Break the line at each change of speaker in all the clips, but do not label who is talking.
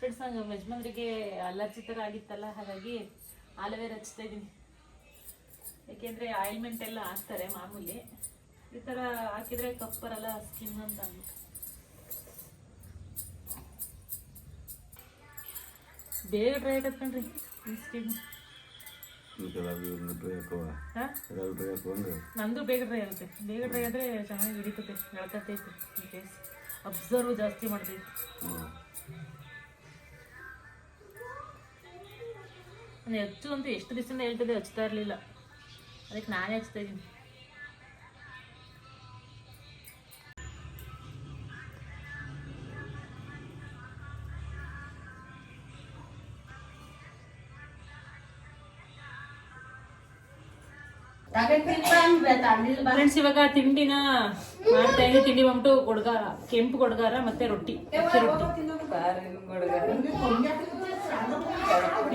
Friends ನಂಗೆ ಯಜಮಾನ್ರಿಗೆ allergy ಥರ ಆಗಿತ್ತಲ್ಲ ಹಾಗಾಗಿ ಆಲೋವೆರಾ ಹಚ್ತಾ ಇದ್ದೀನಿ. ಯಾಕೆಂದರೆ ಆಯಿಲ್ಮೆಂಟ್ ಎಲ್ಲ ಹಾಕ್ತಾರೆ ಮಾಮೂಲಿ. ಈ ಥರ ಹಾಕಿದರೆ ಕಪ್ಪರಲ್ಲ ಸ್ಕಿನ್ ಅಂತ ಅಂದ್ಬಿಟ್ಟು. ಬೇಗ ಡ್ರೈ ಆಗತ್ತೆ ಕಣ್ರಿ ಸ್ಕಿನ್ ನಂದು ಬೇಗ ಡ್ರೈ ಆಗುತ್ತೆ. ಬೇಗ ಡ್ರೈ ಆದರೆ ಚೆನ್ನಾಗಿ ಹಿಡಿತೈತೆ ಕೇಸ್ ಅಬ್ಸರ್ವ್ ಜಾಸ್ತಿ ಮಾಡ್ತೈತೆ ಹೆಚ್ಚು ಅಂತ ಎಷ್ಟು ದಿವಸದಿಂದ ಹೇಳ್ತಿದ್ದೆ ಹಚ್ತಾ ಇರಲಿಲ್ಲ. ಅದಕ್ಕೆ ನಾನೇ ಹಚ್ತಾ ಇದ್ದೀನಿ. ಫ್ರೆಂಡ್ಸ್ ಇವಾಗ ತಿಂಡಿನ ಮಾಡ್ತಾ ಇದ್ದೀನಿ. ತಿಂಡಿ ಬಂದ್ಬಿಟ್ಟು ಗೊಡ್ಗಾರ ಕೆಂಪು ಗೊಡ್ಗಾರ ಮತ್ತೆ ರೊಟ್ಟಿ. ರೊಟ್ಟಿ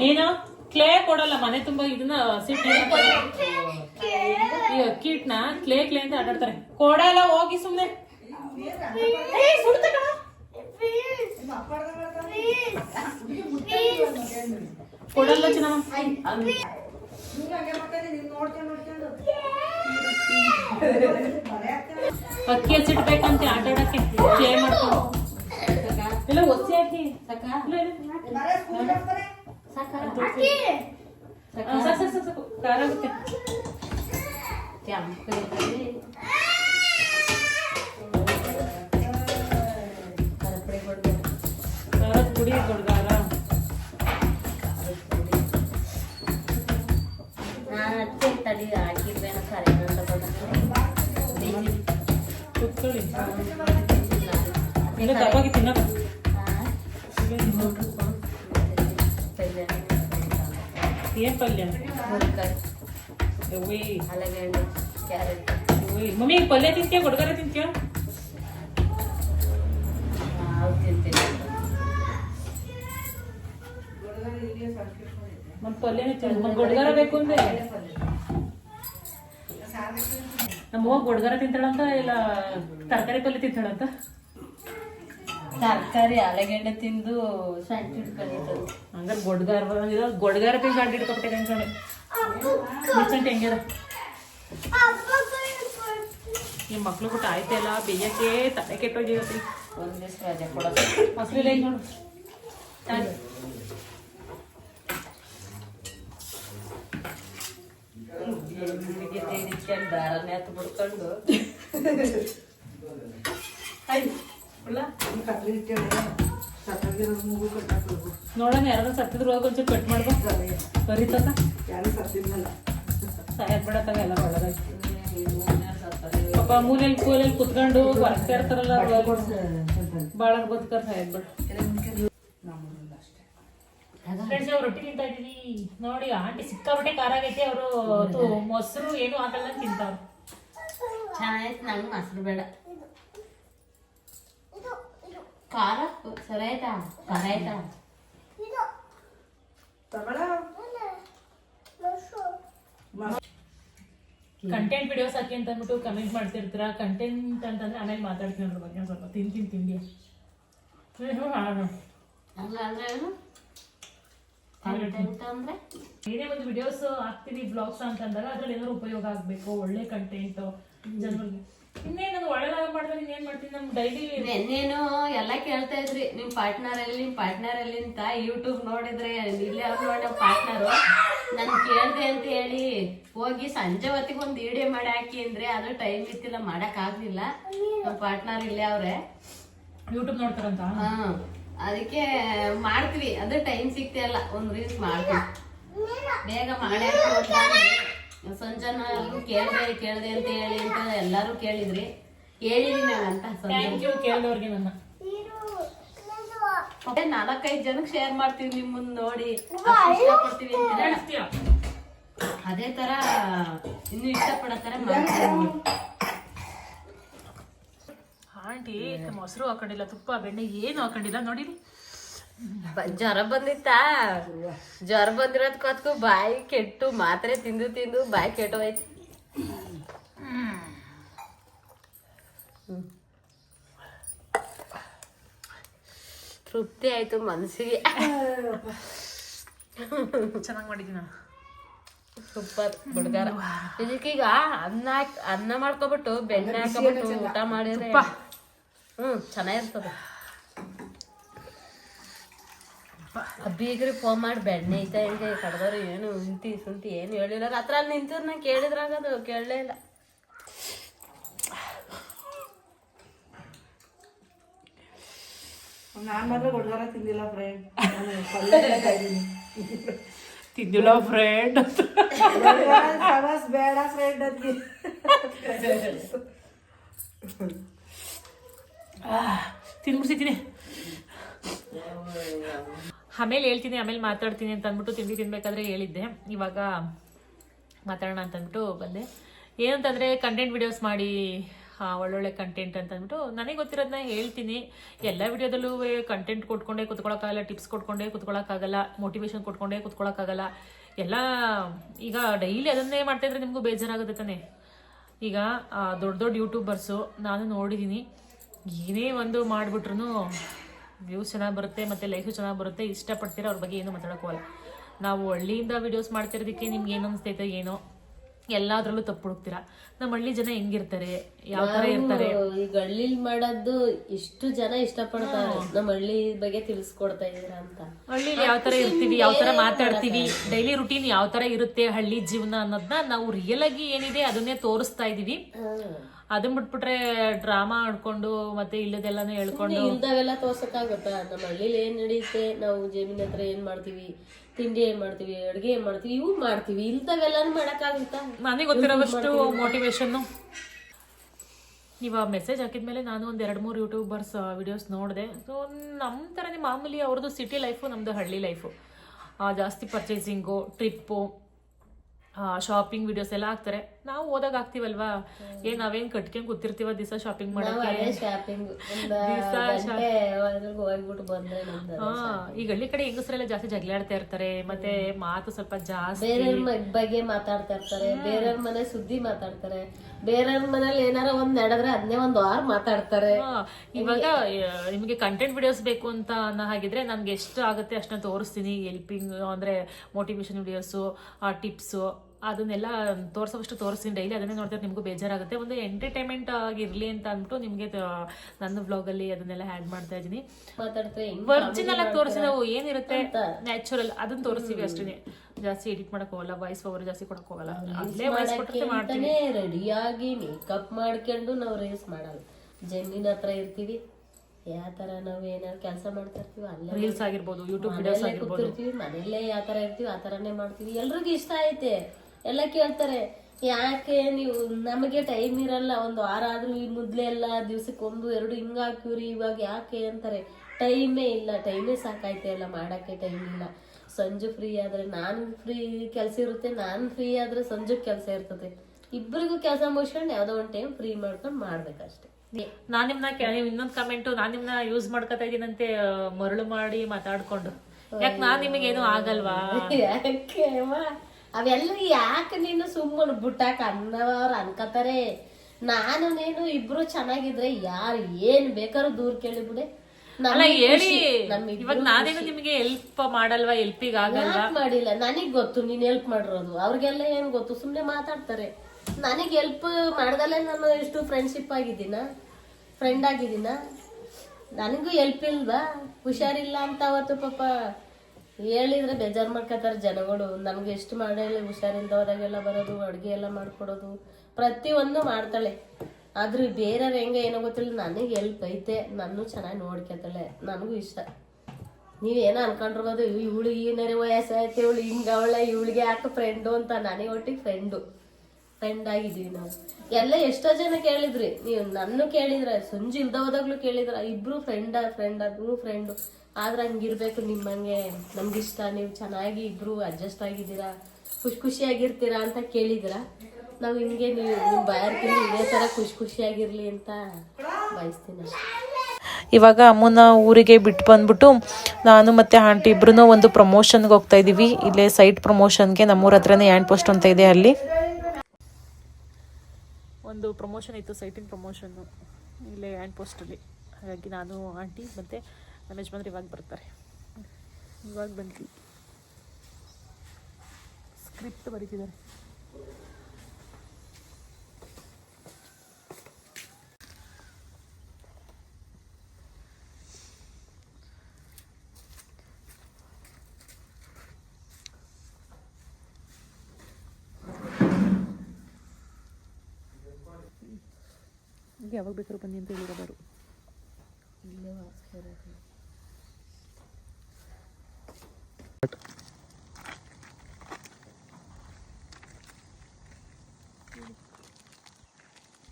ಏನು? ಕ್ಲೇ ಕೊಡಲ್ಲ ಮನೆ ತುಂಬಾ ಇದನ್ನ ಹಸಿ ಈ ಅಕ್ಕಿ ಹಿಟ್ನ ಕ್ಲೇ ಕ್ಲೇ ಅಂತ ಆಟಾಡ್ತಾರೆ. ಕೊಡಲ್ಲ ಹೋಗಿ ಸುಮ್ನೆ. ಕೊಡಲ್ಲ ಅಕ್ಕಿ ಹಚ್ಚಿಡ್ಬೇಕಂತ ಆಟ ಆಡಕ್ಕೆ ಕ್ಲೇ ಮಾಡ್ಕೊಂಡು. ಇಲ್ಲ ಒತ್ತಿ ಹಾಕಿ. ಇಲ್ಲ, ಇಲ್ಲ. ಆ, ಸಾಕ್ ಸಾಕ್ ಸಾಕ್ ಸಾಕು. ಖಾರ ಆಗುತ್ತೆ ಪಲ್ಯ? ತಪ್ಪಾಗಿ ತಿನ್ನಕ ಏನ್ ಪಲ್ಯ ಯವ್ವೇ, ಯವ್ವೇ. ಮಮ್ಮಿ ಪಲ್ಯ ತಿಂತೀಯ ಗೊಡ್ಗಾರ ತಿಂತೀಯ? ಮತ್ ಪಲ್ಯನೇ ತಿನ್ನು ಮತ್ ಗೊಡ್ಗರ ಬೇಕು ಅಂದ್ರೆ. ನಮ್ಮವ್ವ ಗೊಡ್ಗಾರ ತಿಂತಾಳಂತ ಇಲ್ಲ ತರಕಾರಿ ಪಲ್ಯ ತಿಂತಾಳಂತ?
ತರಕಾರಿ ಆಲೂಗೆಡ್ಡೆ ತಿಂದು ಸಂಟಿ ಹಿಡ್ಕೊಂಡಿದ್ದು
ಹಂಗಾರೆ ಗೊಡ್ಗಾರ ಇದು ಗೊಡ್ಗಾರ ತಿಂದು ಅಡ್ಡಿ ಇಟ್ಕೊಬಿಟ್ಟೆ ಅನ್ಕೊಂಡೆ ಮಿಚ್ಚಂಟೆ ಹೆಂಗ್ಯಾರ? ಈ ಮಕ್ಳು ಬಿಟ್ಟು ಆಯ್ತಲ್ಲ ಬೇಯಕ್ಕೆ ತಲೆ ಕೆಟ್ಟೋಗಿರತ್ತಿ
ಒಂದ್ ದಿವಸ ರಜೆ
ಕೊಡೋದು. ಮಕ್ಳಿಲ್ಲ ನೋಡು?
ದಾರನೇ ಹತ್ತು ಬಿಡ್ಕೊಂಡು.
ನೋಡೋಣ ಯಾರು ಸತ್ತಿದ್ರು ಹೋಗಿ ಒಂಚೂರು ಕಟ್ ಮಾಡ್ಕೊ. ಬರೀತಕ್ಕ ಸಾಯದ್ ಬಿಡತ್ತಾಗ ಎಲ್ಲ ಒಳ್ಳೇದಾಗಿ ಪಾಪ ಮೂಲೆಯಲ್ಲಿ ಕೂಲಲ್ಲಿ ಕುತ್ಕೊಂಡು ಬರ್ತಾ ಇರ್ತಾರಲ್ಲ ಭಾಳ ಬದುಕರ್ ಬಿಡ ಫ್ರೆಂಡ್ಸ್ ಅವ್ರು ರೊಟ್ಟಿ ತಿಂತಾ ಇದೀವಿ ನೋಡಿ ಆಂಟಿ ಸಿಕ್ಕಾಪಟ್ಟೆ ಖಾರ ಆಗೈತೆ ಅವರು ಮೊಸರು ಏನು ಹಾಕಲ್ಲ ತಿಂತಾವ್ರು.
ಚೆನ್ನಾಗೈತೆ ನಂಗೆ ಮೊಸರು ಬೇಡ. ಖಾರ ಸರಿ ಆಯ್ತಾ ಖಾರ ಆಯ್ತಾ
ಕಂಟೆಂಟ್ ವಿಡಿಯೋಸ್ ಹಾಕಿ ಅಂತ ಅಂದ್ಬಿಟ್ಟು ಕಮೆಂಟ್ ಮಾಡ್ತಿರ್ತೀರ? ಕಂಟೆಂಟ್ ಅಂತಂದ್ರೆ ಆಮೇಲೆ ಮಾತಾಡ್ತೀನಿ ಅದ್ರ ಬಗ್ಗೆ ಸ್ವಲ್ಪ. ತಿಂತೀನಿ ತಿಂಡಿ
ಏನು?
ಒಂದು ವಿಡಿಯೋಸ್ ಹಾಕ್ತೀನಿ ಬ್ಲಾಗ್ಸ್ ಅಂತ ಅಂದಾಗ ಅದ್ರಲ್ಲಿ ಏನಾದ್ರು ಉಪಯೋಗ ಆಗ್ಬೇಕು ಒಳ್ಳೆ ಕಂಟೆಂಟ್ ಜನರಿಗೆ. ಇನ್ನೇನು ಒಳ್ಳೆದಾಗ ಮಾಡಿದ್ರೆ ಇನ್ನೇನ್ ಮಾಡ್ತೀನಿ ನಮ್ ಡೈಲಿ
ನೆನ್ನೇನು ಎಲ್ಲ ಕೇಳ್ತಾ ಇದ್ರಿ. ನಿಮ್ ಪಾರ್ಟ್ನರ್ ಅಲ್ಲಿ ನಿಮ್ ಪಾರ್ಟ್ನರ್ ಅಲ್ಲಿ ಅಂತ ಯೂಟ್ಯೂಬ್ ನೋಡಿದ್ರೆ ಇಲ್ಲೇ ಅವ್ರು ನೋಡಿ ನಮ್ಮ ಪಾರ್ಟ್ನರು ನನ್ ಕೇಳ್ದೆ ಅಂತ ಹೇಳಿ ಹೋಗಿ ಸಂಜೆ ಹೊತ್ತಿಗೆ ಒಂದು ವಿಡಿಯೋ ಮಾಡಿ ಹಾಕಿ ಅಂದ್ರೆ ಅದು ಟೈಮ್ ಇತ್ತಿಲ್ಲ ಮಾಡಕ್ ಆಗ್ಲಿಲ್ಲ. ನಮ್ಮ ಪಾರ್ಟ್ನರ್ ಇಲ್ಲೇ ಅವ್ರೆ.
ಯೂಟ್ಯೂಬ್ ನೋಡ್ತಾರಂತ?
ಹಾ ಅದಕ್ಕೆ ಮಾಡ್ತೀವಿ. ಅದು ಟೈಮ್ ಸಿಕ್ತಿಲ್ಲ ಒಂದ್ ರೀಲ್ಸ್ ಮಾಡ್ತೀವಿ. ಬೇಗ ಮಾಡಿ ಸಂಜನ ಕೇಳ್ದೆ ಕೇಳ್ದೆ ಅಂತ ಹೇಳಿ ಅಂತ ಎಲ್ಲಾರು ಕೇಳಿದ್ರಿ. ಹೇಳಿದೀನಿ ನಾನು ಅಂತ
ಥ್ಯಾಂಕ್ ಯು ಕೇಳಿದವ್ರಿಗೆ ನನ್ನ.
ನಾಲ್ಕೈದು ಜನಕ್ಕೆ ಶೇರ್ ಮಾಡ್ತೀವಿ ನಿಮ್ಮನ್ನ ನೋಡಿ. ಅಂತೀರ ಅದೇ ತರ ಇನ್ನು ಇಷ್ಟಪಡೋ ತರ ಮಾಡ್ತೀವಿ
ಆಂಟಿ ಮೊಸರು ಹಾಕೊಂಡಿಲ್ಲ ತುಪ್ಪ ಬೆಣ್ಣೆ ಏನು ಹಾಕೊಂಡಿಲ್ಲ ನೋಡಿರಿ.
ಜ್ವರ ಬಂದಿತ್ತಾ? ಜ್ವರ ಬಂದಿರೋದ್ ಕತ್ಕು ಬಾಯಿ ಕೆಟ್ಟು ಮಾತ್ರೆ ತಿಂದು ತಿಂದು ಬಾಯಿ ಕೆಟ್ಟೋಯ್ತು ತೃಪ್ತಿ ಆಯ್ತು ಮನಸ್ಸಿಗೆ.
ಚೆನ್ನಾಗಿ ಮಾಡಿದ್ದೀನಿ
ಸೂಪರ್ ಹುಡುಗಾರ ಇದಕ್ಕೀಗ ಅನ್ನ ಹಾಕ್- ಅನ್ನ ಮಾಡ್ಕೊಬಿಟ್ಟು ಬೆಣ್ಣೆ ಹಾಕೊಬಿಟ್ಟು ಊಟ ಮಾಡಿದ್ರೆ ಹ್ಮ್ ಚೆನ್ನಾಗಿರ್ತದೆ. ಬೀಗ್ರಿ ಫೋನ್ ಮಾಡಿ ಬೆಣ್ಣೆ ಐತೆ ಹಿಂಗೆ ಕಡ್ದವ್ರು ಏನು ಇಂತಿ ಸುಂತಿ ಏನು ಹೇಳಿಲ್ಲ. ಹತ್ರ ಅಲ್ಲಿ ನಾನು ಕೇಳಿದ್ರಾಗ ಅದು ಕೇಳಲೇ ಇಲ್ಲ.
ನಾನು ಮಾತ್ರ ಹುಡುಗರ ತಿಂದಿಲ್ಲ ಫ್ರೆಂಡ್
ತಿಂದಿಲ್ಲ ಫ್ರೆಂಡ್
ಸವಾಸ್ ಬೇಡ ಫ್ರೆಂಡ್ ಅಂತ
ತಿನ್ಬಿಡ್ಸಿದ್ದೀನಿ ಆಮೇಲೆ ಹೇಳ್ತೀನಿ, ಆಮೇಲೆ ಮಾತಾಡ್ತೀನಿ ಅಂತ ಅಂದ್ಬಿಟ್ಟು ತಿಂಡಿ ತಿನ್ಬೇಕಾದ್ರೆ ಹೇಳಿದ್ದೆ. ಇವಾಗ ಮಾತಾಡೋಣ ಅಂತ ಅಂದ್ಬಿಟ್ಟು ಬಂದೆ. ಏನಂತಂದರೆ ಕಂಟೆಂಟ್ ವಿಡಿಯೋಸ್ ಮಾಡಿ ಒಳ್ಳೊಳ್ಳೆ ಕಂಟೆಂಟ್ ಅಂತ ಅಂದ್ಬಿಟ್ಟು ನನಗೆ ಗೊತ್ತಿರೋದನ್ನ ಹೇಳ್ತೀನಿ. ಎಲ್ಲ ವಿಡಿಯೋದಲ್ಲೂ ಕಂಟೆಂಟ್ ಕೊಟ್ಕೊಂಡೇ ಕುತ್ಕೊಳ್ಳೋಕ್ಕಾಗಲ್ಲ ಟಿಪ್ಸ್ ಕೊಟ್ಕೊಂಡೇ ಕುತ್ಕೊಳ್ಳೋಕ್ಕಾಗಲ್ಲ ಮೋಟಿವೇಶನ್ ಕೊಟ್ಕೊಂಡೇ ಕುತ್ಕೊಳಕ್ಕಾಗಲ್ಲ. ಎಲ್ಲ, ಈಗ ಡೈಲಿ ಅದನ್ನೇ ಮಾಡ್ತಾ ಇದ್ರೆ ನಿಮಗೂ ಬೇಜಾರಾಗುತ್ತೆ ತಾನೆ. ಈಗ ದೊಡ್ಡ ದೊಡ್ಡ ಯೂಟ್ಯೂಬರ್ಸು ನಾನು ನೋಡಿದ್ದೀನಿ ಏನೇ ಒಂದು ಮಾಡಿಬಿಟ್ರು ವ್ಯೂಸ್ ಚೆನ್ನಾಗಿ ಬರುತ್ತೆ ಮತ್ತು ಲೈಫು ಚೆನ್ನಾಗಿ ಬರುತ್ತೆ ಇಷ್ಟಪಡ್ತೀರ ಅವ್ರ ಬಗ್ಗೆ ಏನು ಮಾತಾಡೋಕ್ಕೋಗಲ್ಲ ನಾವು ಹಳ್ಳಿಯಿಂದ ವಿಡಿಯೋಸ್ ಮಾಡ್ತಿರೋದಕ್ಕೆ ನಿಮ್ಗೆ ಏನು ಅನಿಸ್ತೈತೆ ಏನೋ ಎಲ್ಲಾದ್ರಲ್ಲೂ ತಪ್ಪು ಹುಡುಕ್ತೀರಾ ನಮ್ಮ ಹಳ್ಳಿ ಜನ ಹೆಂಗಿರ್ತಾರೆ? ಯಾವ ತರ ಇರ್ತಾರೆ?
ಈಗ ಹಳ್ಳಿಲ್ ಮಾಡೋದು ಇಷ್ಟು ಜನ ಇಷ್ಟಪಡ್ತಾರೆ. ನಮ್ಮ ಹಳ್ಳಿ ಬಗ್ಗೆ ತಿಳಿಸ್ಕೊಡ್ತಾ ಇದೀರ ಅಂತ.
ಹಳ್ಳಿಲಿ ಯಾವ ತರ ಇರ್ತೀವಿ ಯಾವ ತರ ಮಾತಾಡ್ತೀವಿ ಡೈಲಿ ರುಟೀನ್ ಯಾವ ತರ ಇರುತ್ತೆ ಹಳ್ಳಿ ಜೀವನ ಅನ್ನೋದನ್ನ ನಾವು ರಿಯಲ್ ಆಗಿ ಏನಿದೆ ಅದನ್ನೇ ತೋರಿಸ್ತಾ ಇದೀವಿ ಅದನ್ನ ಬಿಟ್ಬಿಟ್ರೆ ಡ್ರಾಮಾ ಆಡ್ಕೊಂಡು ಮತ್ತೆ ಇಲ್ಲದೆಲ್ಲಾನು ಹೇಳ್ಕೊಂಡು
ಇಲ್ದಾವೆಲ್ಲ ತೋರ್ಸಕ್ಕಾಗತ್ತಾ? ನಮ್ಮ ಹಳ್ಳಿಲಿ ಏನ್ ನಡೆಯುತ್ತೆ ನಾವು ಜಮೀನ್ ಹತ್ರ ಏನ್ ಮಾಡ್ತೀವಿ? ತಿಂಡಿ ಏನ್ ಮಾಡ್ತೀವಿ? ಅಡ್ಗೆ ಏನ್ ಮಾಡ್ತೀವಿ? ಇವು ಮಾಡ್ತೀವಿ. ಇಲ್ದಾವೆಲ್ಲಾನು ಮಾಡಕ್ಕಾಗುತ್ತಾ?
ನನಗೆ ಗೊತ್ತಿರೋವಷ್ಟು ಮೋಟಿವೇಶನ್ ಇವಾಗ ಮೆಸೇಜ್ ಹಾಕಿದ್ಮೇಲೆ ನಾನು ಒಂದು ಎರಡು ಮೂರು ಯೂಟ್ಯೂಬರ್ಸ್ ವಿಡಿಯೋಸ್ ನೋಡಿದೆ. ಸೊ ನಮ್ಮ ಥರನೇ ಮಾಮೂಲಿ ಅವ್ರದ್ದು ಸಿಟಿ ಲೈಫು ನಮ್ಮದು ಹಳ್ಳಿ ಲೈಫು ಜಾಸ್ತಿ ಪರ್ಚೇಸಿಂಗು ಟ್ರಿಪ್ಪು ಶಾಪಿಂಗ್ ವಿಡಿಯೋಸ್ ಎಲ್ಲ ಹಾಕ್ತಾರೆ. ನಾವು ಓದಾಗ ಆಗ್ತಿವಲ್ವಾ? ಏ ನಾವೇನ್ ಕಟ್ಕೊಂಡ್ ಕೂತಿರ್ತೀವ ದಿವಸ ಶಾಪಿಂಗ್
ಮಾಡೋಕೆ ಶಾಪಿಂಗ್
ಹಾ ಈಗ ಹಳ್ಳಿ ಕಡೆ ಹೆಂಗಸರೆಲ್ಲ ಜಾಸ್ತಿ ಜಗಳಾಡ್ತಾ ಇರ್ತಾರೆ ಮತ್ತೆ ಮಾತು ಸ್ವಲ್ಪ ಜಾಸ್ತಿ.
ಬೇರೆಯವ್ರ ಬಗ್ಗೆ ಮಾತಾಡ್ತಾ ಇರ್ತಾರೆ ಬೇರೆಯವ್ರ ಮನೆ ಸುದ್ದಿ ಮಾತಾಡ್ತಾರೆ ಬೇರೆಯವ್ರ ಮನೇಲಿ ಏನಾರ ಒಂದ್ ನಡೆದ್ರೆ ಅದನ್ನೇ ಒಂದ್ ವಾರ ಮಾತಾಡ್ತಾರೆ.
ಇವಾಗ ನಿಮಗೆ ಕಂಟೆಂಟ್ ವಿಡಿಯೋಸ್ ಬೇಕು ಅಂತ ಅನ್ನೋ ಹಾಗಿದ್ರೆ ನನ್ಗೆ ಎಷ್ಟು ಆಗುತ್ತೆ ಅಷ್ಟನ್ನ ತೋರಿಸ್ತೀನಿ. ಹೆಲ್ಪಿಂಗ್ ಅಂದ್ರೆ ಮೋಟಿವೇಶನ್ ವಿಡಿಯೋಸು ಟಿಪ್ಸು ಅದನ್ನೆಲ್ಲ ತೋರಿಸೋವಷ್ಟು ತೋರಿಸ್ತೀನಿ. ಡೈಲಿ ಅದನ್ನೇ ನೋಡ್ತಾರೆ ನಿಮಗೂ ಬೇಜಾರಾಗುತ್ತೆ. ಒಂದು ಎಂಟರ್ಟೈನ್ಮೆಂಟ್ ಆಗಿರಲಿ ಅಂತ ಅಂದ್ಬಿಟ್ಟು ನಿಮಗೆ ನನ್ನ ಬ್ಲಾಗಲ್ಲಿ ಅದನ್ನೆಲ್ಲ ಆ್ಯಡ್ ಮಾಡ್ತಾ ಇದ್ದೀನಿ.
ಹಿಂಗ್
ಆಗಿ ತೋರಿಸಿ ನಾವು ಏನಿರುತ್ತೆ? ನ್ಯಾಚುರಲ್ ಅದನ್ನ ತೋರಿಸ್ತೀವಿ ಅಷ್ಟೇ ಜಾಸ್ತಿ ಎಡಿಟ್ ಮಾಡಕ್ ಹೋಗಲ್ಲ ವಾಯ್ಸ್ ಓವರ್ ಜಾಸ್ತಿ ಕೊಡಕ್ ಹೋಗಲ್ಲ. ಅಲ್ಲೇ ವಾಯ್ಸ್ ಕೊಟ್ಟರೆ
ಮಾಡ್ತೀನಿ ರೆಡಿಯಾಗಿ ಮೇಕಪ್ ಮಾಡ್ಕೊಂಡು ನಾವು ರೇಸ್ ಮಾಡಲ್ಲ. ಜೆನ್ನಿನ ಹತ್ರ ಇರ್ತೀವಿ. ಯಾವ ತರ ನಾವ್ ಏನಾದ್ರು ಕೆಲಸ ಮಾಡ್ತಾ ಇರ್ತೀವಿ ಅಲ್ಲೇ
ರೀಲ್ಸ್ ಆಗಿರ್ಬೋದು ಯೂಟ್ಯೂಬ್ ವಿಡಿಯೋಸ್ ಆಗಿರ್ಬೋದು.
ಮನೆಯಲ್ಲೇ ಯಾವ ತರ ಇರ್ತೀವಿ ಆ ತರನೇ ಮಾಡ್ತೀವಿ. ಎಲ್ರಿಗೂ ಇಷ್ಟ ಐತೆ. ಎಲ್ಲ ಕೇಳ್ತಾರೆ ಯಾಕೆ ನೀವು ನಮಗೆ ಟೈಮ್ ಇರಲ್ಲ ಒಂದು ವಾರ ಆದ್ರೂ ಈ ಮೊದ್ಲೇ ಎಲ್ಲ ದಿವ್ಸಕ್ಕೆ ಒಂದು ಎರಡು ಹಿಂಗ ಹಾಕಿವ್ರಿ ಇವಾಗ ಯಾಕೆ? ಅಂತಾರೆ ಟೈಮೇ ಇಲ್ಲ ಟೈಮೇ ಸಾಕಾಯ್ತೆ ಎಲ್ಲ ಮಾಡಕ್ಕೆ ಟೈಮ್ ಇಲ್ಲ. ಸಂಜೆ ಫ್ರೀ ಆದ್ರೆ ನಾನು ಫ್ರೀ ಕೆಲಸ ಇರುತ್ತೆ ನಾನು ಫ್ರೀ ಆದ್ರೆ ಸಂಜು ಕೆಲಸ ಇರ್ತದೆ. ಇಬ್ಬರಿಗೂ ಕೆಲಸ ಮುಗಿಸ್ಕೊಂಡು ಯಾವ್ದೋ ಒಂದು ಟೈಮ್ ಫ್ರೀ ಮಾಡ್ಕೊಂಡು ಮಾಡ್ಬೇಕಷ್ಟೇ.
ನಾನ್ ನಿಮ್ನ ಇನ್ನೊಂದು ಕಮೆಂಟ್ ನಾನು ನಿಮ್ನ ಯೂಸ್ ಮಾಡ್ಕೊತಾ ಇದೀನಂತೆ ಮರಳು ಮಾಡಿ ಮಾತಾಡ್ಕೊಂಡು. ಯಾಕೆ ನಾನ್ ನಿಮಗೇನು ಆಗಲ್ವಾ?
ಅವೆಲ್ಲ ಯಾಕೆ ನೀನು ಸುಮ್ಮನೆ ಬಿಟ್ಟಾಕ ಅನ್ನೋರು ಅನ್ಕತಾರೆ ನಾನು ನೀನು ಇಬ್ರು ಚೆನ್ನಾಗಿದ್ರೆ ಯಾರು ಏನ್ ಬೇಕಾದ್ರೂ ದೂರ ಕೇಳಿಬಿಡೆ
ಅಲ್ಲ ಹೇಳಿ. ಇವಾಗ ನಾನೇನು ನಿಮಗೆ ಹೆಲ್ಪ್ ಮಾಡಲ್ವಾ ಹೆಲ್ಪಿಗೆ ಆಗಲ್ವಾ?
ಮಾಡಿಲ್ಲ? ನನಗ್ ಗೊತ್ತು ನೀನ್ ಹೆಲ್ಪ್ ಮಾಡಿರೋದು. ಅವ್ರಿಗೆಲ್ಲ ಏನ್ ಗೊತ್ತು? ಸುಮ್ನೆ ಮಾತಾಡ್ತಾರೆ. ನನಗ್ ಹೆಲ್ಪ್ ಮಾಡ್ದಲ್ಲೇ ನಾನು ಎಷ್ಟು ಫ್ರೆಂಡ್ಶಿಪ್ ಆಗಿದ್ದೀನ? ಫ್ರೆಂಡ್ ಆಗಿದ್ದೀನ? ನನಗೂ ಹೆಲ್ಪ್ ಇಲ್ವಾ? ಹುಷಾರಿಲ್ಲ ಅಂತ ಅವತ್ತು ಪಾಪ. ಹೇಳಿದ್ರೆ ಬೇಜಾರು ಮಾಡ್ಕೊತಾರೆ ಜನಗಳು. ನಮ್ಗೆ ಎಷ್ಟು ಮಾಡಲಿ ಹೋದಾಗೆಲ್ಲ ಬರೋದು, ಅಡುಗೆ ಎಲ್ಲ ಮಾಡ್ಕೊಡೋದು. ಪ್ರತಿಯೊಂದು ಮಾಡ್ತಾಳೆ. ಆದ್ರೆ ಬೇರೆಯವ್ರು ಹೆಂಗೆ ಏನೋ ಗೊತ್ತಿಲ್ಲ, ನನಗೆ ಹೆಲ್ಪ್ ಐತೆ. ನಾನು ಚೆನ್ನಾಗಿ ನೋಡ್ಕೊತಾಳೆ. ನನಗೂ ಇಷ್ಟ. ನೀವೇನೋ ಅನ್ಕೊಂಡಿರ್ಬೋದು, ಇವಳು ಏನಾರ ವಯಸ್ಸಾಯ್ತು, ಇವಳು ಹಿಂಗೆ ಅವಳೆ, ಇವಳಿಗೆ ಯಾಕೆ ಫ್ರೆಂಡು ಅಂತ. ನನಗೆ ಒಟ್ಟಿಗೆ ಫ್ರೆಂಡು ಫ್ರೆಂಡ್ ಆಗಿದ್ದೀವಿ ನಾವು ಎಲ್ಲ ಎಷ್ಟೋ ಜನ ಕೇಳಿದ್ರಿ. ನೀವು ನನ್ನ ಕೇಳಿದ್ರ, ಸಂಜೆ ಇಲ್ದ ಹೋದಾಗ್ಲೂ ಕೇಳಿದ್ರ, ಇಬ್ರು ಫ್ರೆಂಡ್ ಫ್ರೆಂಡ್ ಅದು ಫ್ರೆಂಡು ಆದ್ರೆ ಹಂಗಿರ್ಬೇಕು ನಿಮ್ಮಂಗೆ, ನಮ್ಗಿಷ್ಟ, ನೀವು ಚೆನ್ನಾಗಿ ಇಬ್ರು ಅಡ್ಜಸ್ಟ್ ಆಗಿದ್ದೀರಾ, ಖುಷಿ ಖುಷಿಯಾಗಿರ್ತೀರಾ ಅಂತ ಕೇಳಿದ್ರ. ನಾವು ಹಿಂಗೆ ನೀವು ನಿಮ್ಮ ಬಾಯಾರ್ಕಿಂದ ಇದೇ ಥರ ಖುಷಿ ಖುಷಿಯಾಗಿರ್ಲಿ ಅಂತ ಬಯಸ್ತೀನಿ
ಇವಾಗ ಅಮ್ಮನ ಊರಿಗೆ ಬಿಟ್ಟು ಬಂದ್ಬಿಟ್ಟು ನಾನು ಮತ್ತೆ ಆಂಟಿ ಇಬ್ರು ಒಂದು ಪ್ರಮೋಷನ್ಗೆ ಹೋಗ್ತಾ ಇದೀವಿ. ಇಲ್ಲೇ ಸೈಟ್ ಪ್ರಮೋಷನ್ಗೆ ನಮ್ಮೂರ ಹತ್ರನೇ ಹ್ಯಾಂಡ್ ಪೋಸ್ಟ್ ಅಂತ ಇದೆ ಅಲ್ಲಿ. ಒಂದು ಪ್ರಮೋಷನ್ ಇತ್ತು ಸೈಟಿನ ಪ್ರಮೋಷನ್ನು ಇಲ್ಲೇ ಆ್ಯಂಡ್ ಪೋಸ್ಟಲ್ಲಿ ಹಾಗಾಗಿ ನಾನು, ಆಂಟಿ ಮತ್ತು ನಮ್ಮ ಯಜಮಾನ್ರು ಇವಾಗ ಬರ್ತಾರೆ. ಇವಾಗ ಬಂದ್ವಿ. ಸ್ಕ್ರಿಪ್ಟ್ ಬರೀತಿದ್ದಾರೆ. ಯಾವಾಗ ಬೇಕಾದ್ರೂ ಬನ್ನಿ ಅಂತ ಹೇಳಿರೋದಾರು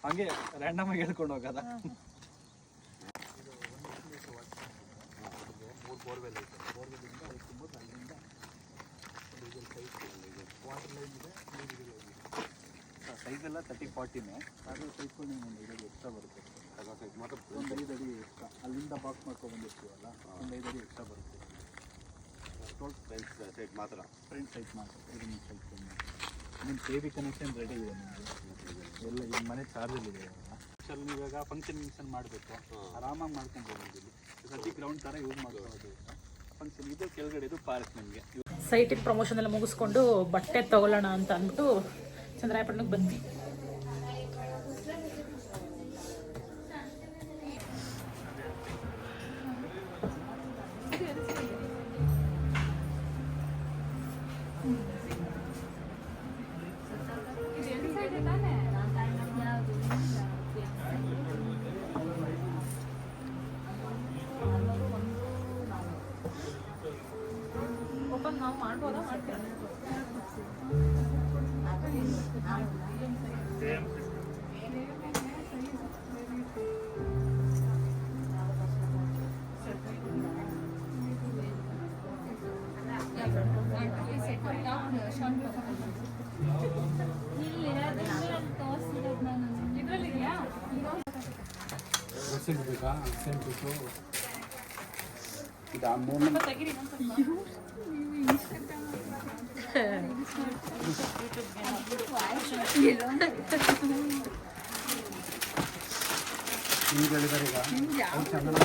ಹಂಗೆ ರ್ಯಾಂಡಮ್ ಆಗಿ ಹೇಳ್ಕೊಂಡು ಹೋಗದ? ಸೈಜ್ ಎಲ್ಲ ತರ್ಟಿ ಫಾರ್ಟಿನೇ ಅದು ಸೈಜ್ಕೊಂಡು ನಿಮ್ಗೆ ಒಂದು ಐದು ಎಕ್ಸ್ಟ್ರಾ ಬರುತ್ತೆ. ಒಂದು ಐದು ಅಡಿ ಎಕ್ಸ್ಟ್ರಾ ಅಲ್ಲಿಂದ ಬಾಕ್ಸ್ ಮಾಡ್ಕೊಂಡು ಬಂದಿರ್ತೀವಲ್ಲ ಒಂದು ಐದು ಅಡಿ ಎಕ್ಸ್ಟ್ರಾ ಬರುತ್ತೆ.
ಸೈಟ್ ಮಾತ್ರ.
ಫ್ರಂಟ್ ಸೈಜ್ ಮಾತ್ರ. ನಿಮ್ಮ ಮಾತ್ರ. ನಿಮ್ಮ ಕೆ ಬಿ ಕನೆಕ್ಷನ್ ರೆಡಿ ಇದೆ ನಿಮಗೆ ಎಲ್ಲ ನಿಮ್ಮ ಮನೆ ಚಾರ್ಜಲ್ಲಿ ಇದೆ ನೀವು ಇವಾಗ ಫಂಕ್ಷನ್ ಗಿಂಕ್ಷನ್ ಮಾಡಬೇಕು. ಆರಾಮಾಗಿ ಮಾಡ್ಕೊಂಡು ಹೋಗೋದು ಇಲ್ಲಿ. ಸದ್ಯ ಗ್ರೌಂಡ್ ಥರ ಯೂಸ್ ಮಾಡೋದು ಫಂಕ್ಷನ್ ಇದು ಕೆಳಗಡೆ ಇದು ಪಾರ್ಕ್ ನಿಮಗೆ.
ಸೈಟಿಗೆ ಪ್ರಮೋಷನ್ ಎಲ್ಲ ಮುಗಿಸ್ಕೊಂಡು ಬಟ್ಟೆ ತಗೊಳ್ಳೋಣ ಅಂತ ಅಂದ್ಬಿಟ್ಟು ಚಂದ್ರಾಯಪಟ್ಟಣಕ್ಕೆ ಬಂದ್ವಿ ಓಪನ್ ನಾವು ಮಾಡ್ಬೋದಾ? ಮಾಡ್ತೀರಾ
ಇದು ಆ ಮೂರು ನಿಮ್ಗೆ ಹೇಳಿದಾರೆ ಈಗ ಅವ್ರು ಚಂದನ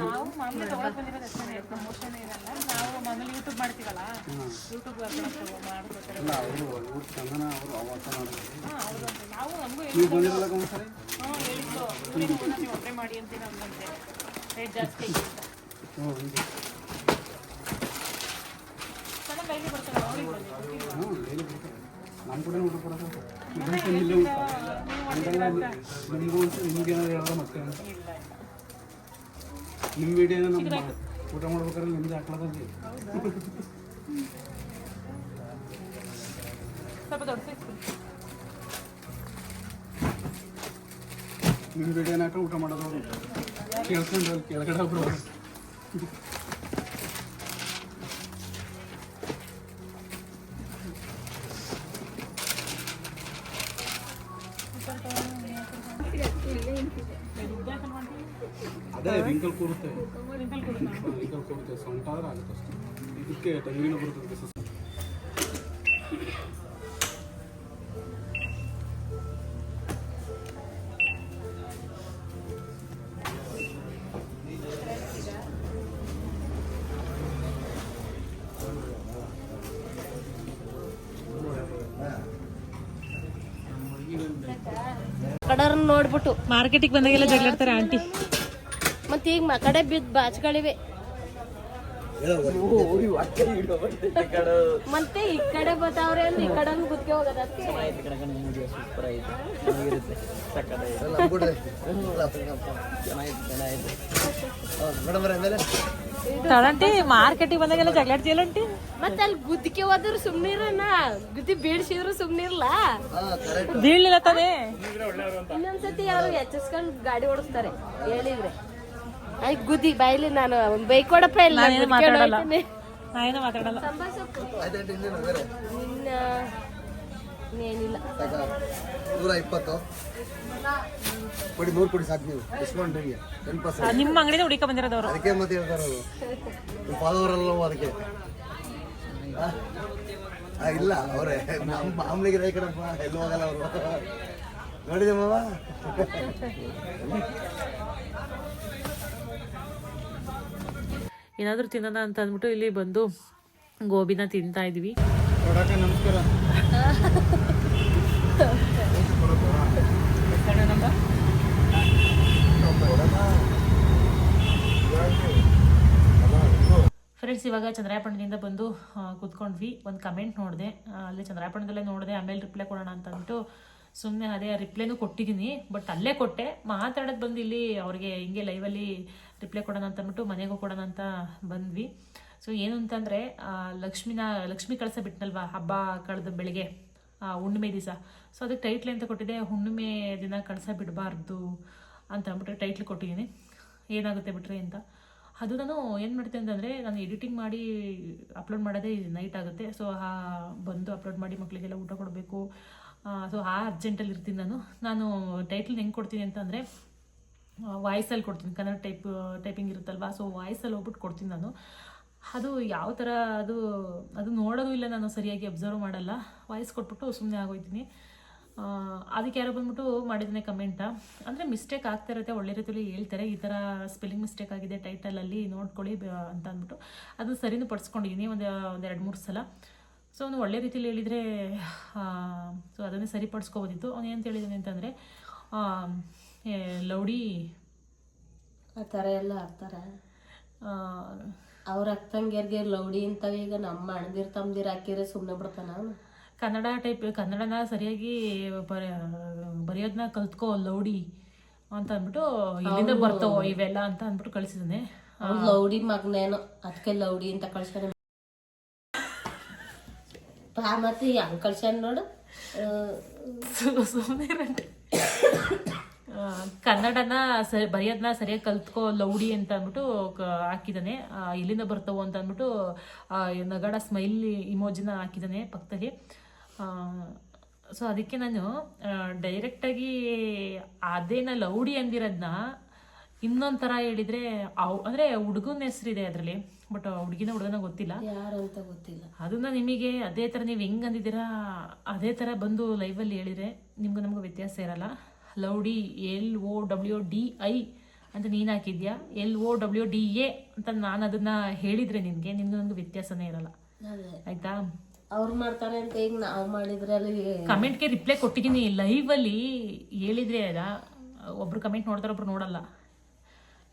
ನಾವು ಮಾಮೂಲಿ ತಗೊಳಕ್ ಬಂದಿರೋದು ಅಷ್ಟೇ ಪ್ರಮೋಷನ್ ಇರಲ್ಲ ನಾವು ಮಾಮೂಲಿ ಯೂಟ್ಯೂಬ್ ಮಾಡ್ತೀವಲ್ಲ? ಯೂಟ್ಯೂಬ್ ಮಾಡ್ಕೊತಾರೆ ನಾವು ನಮಗೂ ಹ್ಞೂ ಒಬ್ಬರೇ ಮಾಡಿ ಅಂತೀನಿ ನಮ್ಗಂತೆ ರೇಟ್ ಜಾಸ್ತಿ ಚೆನ್ನಾಗಿ ಡೈಲಿ ಬರ್ತಾರೆ?
ನಮ್ಮ ಕೂಡ ಊಟ ಕೊಡೋದು ನಿಮಗೂ ಅಂತ. ನಿಮ್ಗೆ ಏನಾದ್ರು ಮತ್ತೆ. ನಿಮ್ಮ ವಿಡಿಯೋನ ನಮ್ಮ ಊಟ ಮಾಡ್ಬೇಕಾದ್ರೆ ನಿಮ್ದು ಹಾಕ್ಲದಲ್ಲಿ
ಸ್ವಲ್ಪ ದೊಡ್ಡ
ನಿಮ್ಮ ವಿಡಿಯೋನ ಹಾಕೊಂಡು ಊಟ ಮಾಡೋದು. ಕೇಳ್ಕೊಂಡು ಕೆಳಗಡೆ ಒಬ್ರು. ವಿಂಕಲ್ ಕೂರುತ್ತೆ ವಿಂಕಲ್ ಕೂರುತ್ತೆ ಸೊಂಟಾದ್ರೆ ಆಗುತ್ತೆ ಅಷ್ಟೇ. ಇದಕ್ಕೆ ತಂಗಿನ ಬರುತ್ತೆ ಸಸ್-
ಕಡರ್ನ ನೋಡ್ಬಿಟ್ಟು.
ಮಾರ್ಕೆಟಿಗೆ ಬಂದಾಗೆಲ್ಲ ಜಗಳಾಡ್ತಾರೆ ಆಂಟಿ.
ಮತ್ತೆ ಈಗ ಮ ಕಡೆ ಬಿದ್ದ ಬಾಚ್ಗಳಿವೆ ಮತ್ತೆ ಈ ಕಡೆ ಬರ್ತಾವ್ರೆ ಅಂದ್ರೆ ಈ ಕಡೆ ಗುದ್ಕೆ ಹೋಗೋದ
ತಳಂಟಿ ಮಾರ್ಕೆಟಿಗೆ ಬಂದಾಗೆಲ್ಲ ಜಗಳಾಡ್ತಿಯಲ್ಲ ಜೇಲಂಟಿ
ಮತ್ತೆ ಅಲ್ಲಿ ಗುದ್ಕೆ ಹೋದ್ರು ಸುಮ್ನಿರನ ಗುದ್ದಿ ಬೀಳ್ಸಿದ್ರು ಸುಮ್ನಿರ್ಲ.
ಬೀಳ್ಲಿಲ್ಲ ತಾನೇ?
ಇನ್ನೊಂದ್ಸತಿ ಯಾರು ಎಚ್ಚಿಸ್ಕೊಂಡು ಗಾಡಿ ಓಡಿಸ್ತಾರೆ. ಹೇಳಿದ್ರೆ. ಆಯ್ ಗುದ್ದಿ ಬಾಯಲ್ಲಿ ನಾನು ಬೈಕೊಡಪ್ಪ ಬೈಕ್ ಕೊಡಪ್ಪ ಇಲ್ಲ
ನಾನೇನು ಮಾತಾಡಲ್ಲ.
ಹೋಗ್ತೀನಿ.
ನಾ ಏನೂ ಮಾತಾಡಲ್ಲ.
ಇನ್ನ ನಿನ್ನ ಇನ್ನೇನಿಲ್ಲ
ನೂರ ಇಪ್ಪತ್ತು ಕೊಡಿ ನೂರು ಕೊಡಿ ಸಾಕು ನೀವು. ಡಿಸ್ಕೌಂಟ್ ನಿಮಗೆ ಟೆನ್
ಆ,
ಪರ್ಸೆಂಟ್
ನಿಮ್ಮ ಅಂಗಡಿನ ಹುಡುಕ ಬಂದಿರೋದವ್ರು.
ಅದಕ್ಕೆ ಮತ್ತೆ ಹೇಳ್ತಾರೆ ಅವರು. ನಿಮ್ಮ ಫಾಲೋವರಲ್ಲ ಅದಕ್ಕೆ. ಇಲ್ಲ ಅವರೇ ನಮ್ಮ ಮಾಮೂಲಿಗೆ ರೈ ಕಡಪ್ಪ ಎಲ್ಲೂ ಹೋಗಲ್ಲ ಅವರು. ನೋಡಿದೆ ಮಾವ?
ಏನಾದರೂ ತಿನ್ನೋಣ ಅಂತ ಅಂದ್ಬಿಟ್ಟು ಇಲ್ಲಿ ಬಂದು ಗೋಬಿನ ತಿಂತಾ ಇದ್ವಿ.
ನಮಸ್ಕಾರ.
ಫ್ರೆಂಡ್ಸ್ ಇವಾಗ ಚಂದ್ರಾಯಪಟ್ಟಣದಿಂದ ಬಂದು ಕುತ್ಕೊಂಡ್ವಿ. ಒಂದು ಕಮೆಂಟ್ ನೋಡಿದೆ. ಅಲ್ಲಿ ಚಂದ್ರಾಯಪಟ್ಟಣದಲ್ಲೇ ನೋಡಿದೆ ಆಮೇಲೆ ರಿಪ್ಲೈ ಕೊಡೋಣ ಅಂತ ಅಂದ್ಬಿಟ್ಟು ಸುಮ್ಮನೆ ಅದೇ ರಿಪ್ಲೈನೂ ಕೊಟ್ಟಿದ್ದೀನಿ ಬಟ್ ಅಲ್ಲೇ ಕೊಟ್ಟೆ. ಮಾತಾಡೋದು ಬಂದು ಇಲ್ಲಿ ಅವ್ರಿಗೆ ಹಿಂಗೆ ಲೈವಲ್ಲಿ ರಿಪ್ಲೈ ಕೊಡೋಣ ಅಂತ ಅಂದ್ಬಿಟ್ಟು ಮನೆಗೂ ಕೊಡೋಣ ಅಂತ ಬಂದ್ವಿ. ಸೊ ಏನು ಅಂತಂದರೆ ಲಕ್ಷ್ಮಿನ, ಲಕ್ಷ್ಮಿ ಕಳಸ ಬಿಟ್ನಲ್ವಾ ಹಬ್ಬ ಕಳೆದ ಬೆಳಿಗ್ಗೆ ಹುಣ್ಣಿಮೆ ದಿವಸ. ಸೊ ಅದಕ್ಕೆ ಟೈಟ್ಲ್ ಅಂತ ಕೊಟ್ಟಿದೆ? ಹುಣ್ಣಿಮೆ ದಿನ ಕಳಸ ಬಿಡಬಾರ್ದು ಅಂತ ಅಂದ್ಬಿಟ್ಟು ಟೈಟ್ಲ್ ಕೊಟ್ಟಿದ್ದೀನಿ. ಏನಾಗುತ್ತೆ ಬಿಟ್ರೆ ಅಂತ. ಅದು ನಾನು ಏನು ಮಾಡ್ತೀನಿ ಅಂತಂದರೆ, ನಾನು ಎಡಿಟಿಂಗ್ ಮಾಡಿ ಅಪ್ಲೋಡ್ ಮಾಡೋದೇ ನೈಟ್ ಆಗುತ್ತೆ. ಸೊ ಬಂದು ಅಪ್ಲೋಡ್ ಮಾಡಿ ಮಕ್ಕಳಿಗೆಲ್ಲ ಊಟ ಕೊಡಬೇಕು. ಸೊ ಆ ಅರ್ಜೆಂಟಲ್ಲಿ ಇರ್ತೀನಿ ನಾನು. ನಾನು ಟೈಟ್ಲ್ ಹೆಂಗೆ ಕೊಡ್ತೀನಿ ಅಂತಂದರೆ ವಾಯ್ಸಲ್ಲಿ ಕೊಡ್ತೀನಿ. ಕನ್ನಡ ಟೈಪ್, ಟೈಪಿಂಗ್ ಇರುತ್ತಲ್ವಾ? ಸೊ ವಾಯ್ಸಲ್ಲಿ ಹೋಗ್ಬಿಟ್ಟು ಕೊಡ್ತೀನಿ ನಾನು. ಅದು ಯಾವ ಥರ ಅದು ಅದು ನೋಡೋದು ಇಲ್ಲ ನಾನು ಸರಿಯಾಗಿ ಅಬ್ಸರ್ವ್ ಮಾಡಲ್ಲ. ವಾಯ್ಸ್ ಕೊಟ್ಬಿಟ್ಟು ಸುಮ್ಮನೆ ಆಗೋಯ್ತೀನಿ. ಅದಕ್ಕೆ ಯಾರೋ ಬಂದ್ಬಿಟ್ಟು ಮಾಡಿದ್ದಾನೆ ಕಮೆಂಟ ಅಂದರೆ ಮಿಸ್ಟೇಕ್ ಆಗ್ತಾ ಇರುತ್ತೆ, ಒಳ್ಳೆ ರೀತಿಯಲ್ಲಿ ಹೇಳ್ತಾರೆ. ಈ ಥರ ಸ್ಪೆಲ್ಲಿಂಗ್ ಮಿಸ್ಟೇಕ್ ಆಗಿದೆ ಟೈಟಲಲ್ಲಿ ನೋಡ್ಕೊಳ್ಳಿ ಅಂತ ಅಂದ್ಬಿಟ್ಟು. ಅದು ಸರಿನೂ ಪಡಿಸ್ಕೊಂಡಿದ್ದೀನಿ. ಒಂದು ಒಂದು ಎರಡು, ಮೂರು ಸಲ. ಸೊ ಅವನು ಒಳ್ಳೆ ರೀತಿಯಲ್ಲಿ ಹೇಳಿದರೆ ಸೊ ಅದನ್ನೇ ಸರಿಪಡಿಸ್ಕೋಬೋದಿತ್ತು. ಅವನೇನು ಹೇಳಿದ್ದಾನೆ ಅಂತಂದರೆ ಲೌಡಿ.
ಆ ಥರ ಎಲ್ಲ ಹಾಕ್ತಾರೆ. ಅವ್ರ ಅಕ್ಕಂಗೆ ಲೌಡಿ ಅಂತವ ಈಗ ನಮ್ಮ ಅಣ್ದಿರ್ ತಮ್ದಿರ್ ಹಾಕಿದ್ರೆ ಸುಮ್ಮನೆ ಬಿಡ್ತಾನ?
ಕನ್ನಡ ಟೈಪ್ ಕನ್ನಡನ ಸರಿಯಾಗಿ ಬರ ಬರೆಯೋದನ್ನ ಕಲ್ತ್ಕೋ ಲೌಡಿ ಅಂತ ಅಂದ್ಬಿಟ್ಟು ಇಲ್ಲಿಂದ ಬರ್ತಾವ ಇವೆಲ್ಲ ಅಂತ ಅಂದ್ಬಿಟ್ಟು ಕಳಿಸಿದ್ದಾನೆ
ಲೌಡಿ ಮಗ್ನೇನು ಅದಕ್ಕೆ ಲೌಡಿ ಅಂತ ಕಳ್ಸ್ಯಾರ ಪಾ ಮತ್ತೆ ಹೆಂಗೆ ಕಳ್ಸ್ಯಾನ ನೋಡು.
ಸುಮ್ಮನೆ ಕನ್ನಡನ ಸರಿ ಬರೆಯೋದನ್ನ ಸರಿಯಾಗಿ ಕಲ್ತ್ಕೋ ಲೌಡಿ ಅಂತ ಅಂದ್ಬಿಟ್ಟು ಹಾಕಿದ್ದಾನೆ. ಎಲ್ಲಿಂದ ಬರ್ತಾವೋ ಅಂತ ಅಂದ್ಬಿಟ್ಟು ನಗಡ ಸ್ಮೈಲ್ ಇಮೋಜಿನ ಹಾಕಿದ್ದಾನೆ ಪಕ್ಕದಲ್ಲಿ. ಸೊ ಅದಕ್ಕೆ ನಾನು ಡೈರೆಕ್ಟಾಗಿ ಅದೇನ ಲೌಡಿ ಅಂದಿರೋದನ್ನ ಇನ್ನೊಂದು ಥರ ಹೇಳಿದರೆ ಅವ್ ಅಂದರೆ ಹುಡುಗನ ಹೆಸರಿದೆ ಅದರಲ್ಲಿ. ಬಟ್ ಹುಡುಗಿನ ಹುಡುಗನ ಗೊತ್ತಿಲ್ಲ.
ಯಾರು ಅಂತ ಗೊತ್ತಿಲ್ಲ.
ಅದನ್ನ ನಿಮಗೆ ಅದೇ ಥರ ನೀವು ಹೆಂಗೆ ಅಂದಿದ್ದೀರಾ ಅದೇ ಥರ ಬಂದು ಲೈವಲ್ಲಿ ಹೇಳಿದರೆ ನಿಮ್ಗೆ ನಮ್ಗೆ ವ್ಯತ್ಯಾಸ ಇರಲ್ಲ. ಲೌಡಿ L O W D I ಅಂತ ನೀನು ಹಾಕಿದ್ಯಾ? L O W D A ಅಂತ ನಾನು ಅದನ್ನ ಹೇಳಿದರೆ ನಿನಗೆ ನಿಮ್ಗೂ ನನಗೆ ವ್ಯತ್ಯಾಸನೇ ಇರಲ್ಲ. ಆಯಿತಾ?
ಅವ್ರು ಮಾಡ್ತಾರೆ ಅಂತ ಈಗ ನಾವು ಮಾಡಿದ್ರೆ ಅಲ್ಲಿ
ಕಮೆಂಟ್ಗೆ ರಿಪ್ಲೈ ಕೊಟ್ಟಿದ್ದೀನಿ. ಲೈವಲ್ಲಿ ಹೇಳಿದ್ರೆ ಅದ ಒಬ್ರು ಕಮೆಂಟ್ ನೋಡ್ತಾರೆ ಒಬ್ರು ನೋಡಲ್ಲ.